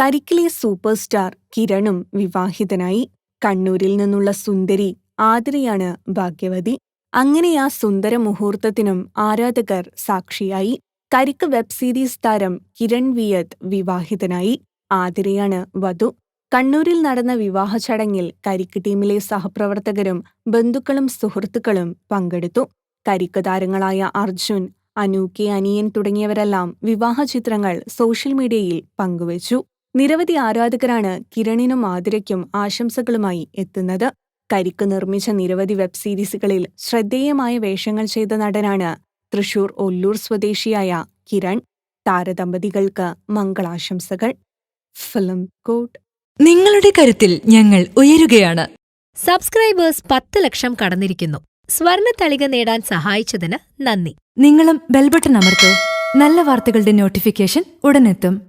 കരിക്കിലെ super star കിരണും വിവാഹിതനായി കണ്ണൂരിൽ നിന്നുള്ള സുന്ദരി ആതിരയാണ് ഭാഗ്യവതി. അങ്ങനെ ആ സുന്ദര മുഹൂർത്തത്തിനും ആരാധകർ സാക്ഷിയായി കരിക്ക് വെബ് സീരീസ് താരം കിരൺ വിയത് വിവാഹിതനായി ആതിരയാണ് വധു. കണ്ണൂരിൽ നടന്ന വിവാഹ ചടങ്ങിൽ കരിക്ക് ടീമിലെ സഹപ്രവർത്തകരും ബന്ധുക്കളും സുഹൃത്തുക്കളും പങ്കെടുത്തു. കരിക്ക് താരങ്ങളായ അർജുൻ അനൂക്കെ അനിയൻ തുടങ്ങിയവരെല്ലാം വിവാഹ ചിത്രങ്ങൾ സോഷ്യൽ മീഡിയയിൽ പങ്കുവച്ചു. നിരവധി ആരാധകരാണ് കിരണിനും ആതിരയ്ക്കും ആശംസകളുമായി എത്തുന്നത്. കരിക്ക് നിർമ്മിച്ച നിരവധി വെബ് സീരീസുകളിൽ ശ്രദ്ധേയമായ വേഷങ്ങൾ ചെയ്ത നടനാണ് തൃശൂർ ഒല്ലൂർ സ്വദേശിയായ കിരൺ. താരദമ്പതികൾക്ക് മംഗളാശംസകൾ. ഫിലിം കോട്ട്. നിങ്ങളുടെ കരുത്തിൽ ഞങ്ങൾ ഉയരുകയാണ്. സബ്സ്ക്രൈബേഴ്സ് പത്ത് ലക്ഷം കടന്നിരിക്കുന്നു. സ്വർണ തളിക നേടാൻ സഹായിച്ചതിന് നന്ദി. നിങ്ങളും ബെൽബട്ടൺ അമർത്തോ. നല്ല വാർത്തകളുടെ നോട്ടിഫിക്കേഷൻ ഉടനെത്തും.